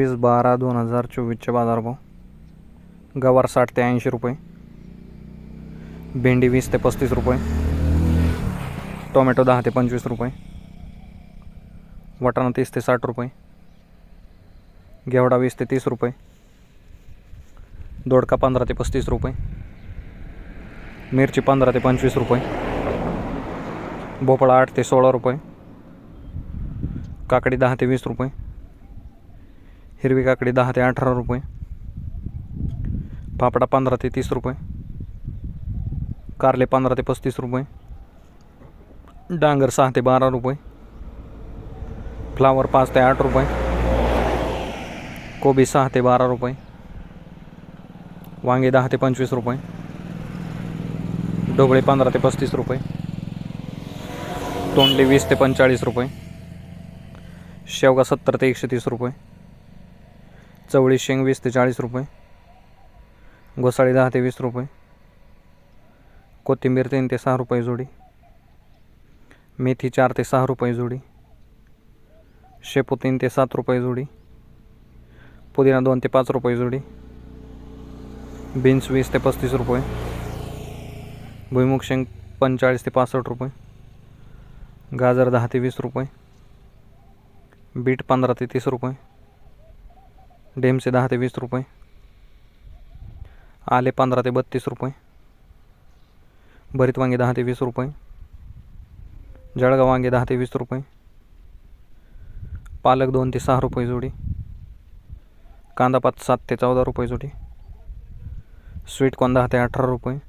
एकवीस बारा दोन हजार चोवीसचे बाजारभाव. गवार साठ ते ऐंशी रुपये. भेंडी वीस ते पस्तीस रुपये. टोमॅटो दहा ते पंचवीस रुपये. वाटाणा तीस ते साठ रुपये. घेवडा वीस ते तीस रुपये. दोडका पंधरा ते पस्तीस रुपये. मिरची पंधरा ते पंचवीस रुपये. भोपळा आठ ते सोळा रुपये. काकडी दहा ते वीस रुपये. हिरवी काकडी दहा ते अठरा रुपये. पापडा पंधरा ते तीस रुपये. कारले पंधरा ते पस्तीस रुपये. डांगर सहा ते बारा रुपये. फ्लावर पाच ते आठ रुपये. कोबी सहा ते बारा रुपये. वांगे दहा ते पंचवीस रुपये. ढोबळे पंधरा ते पस्तीस रुपये. तोंडली वीस ते पंचेचाळीस रुपये. शेवगा सत्तर ते एकशे तीस रुपये. चवळी शेंग वीस ते चाळीस रुपये. घोसाळी दहा ते वीस रुपये. कोथिंबीर तीन ते सहा रुपये जोडी. मेथी चार ते सहा रुपये जोडी. शेपू तीन ते सात रुपये जोडी. पुदिना दोन ते पाच रुपये जोडी. बीन्स वीस ते पस्तीस रुपये. भुईमुग शेंग पंचेचाळीस ते पासष्ट रुपये. गाजर दहा ते वीस रुपये. बीट पंधरा ते तीस रुपये. डेमसे दहा ते वीस रुपये. आले पंधरा ते बत्तीस रुपये. भरीत वांगे दहा ते वीस रुपये. जळगाव वांगे दहा ते वीस रुपये. पालक दोन ते सहा रुपये जोडी. कांदा पाच सात ते चौदा रुपये जोडी. स्वीटकॉर्न दहा ते अठरा रुपये.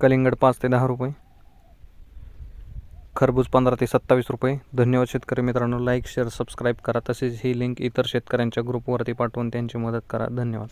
कलिंगड पाच ते दहा रुपये. खरबूज पंधरा ते सत्तावीस रुपये. धन्यवाद शेतकरी मित्रांनो. लाईक शेअर सबस्क्राईब करा. तसेच ही लिंक इतर शेतकऱ्यांच्या ग्रुपवरती पाठवून त्यांची मदत करा. धन्यवाद.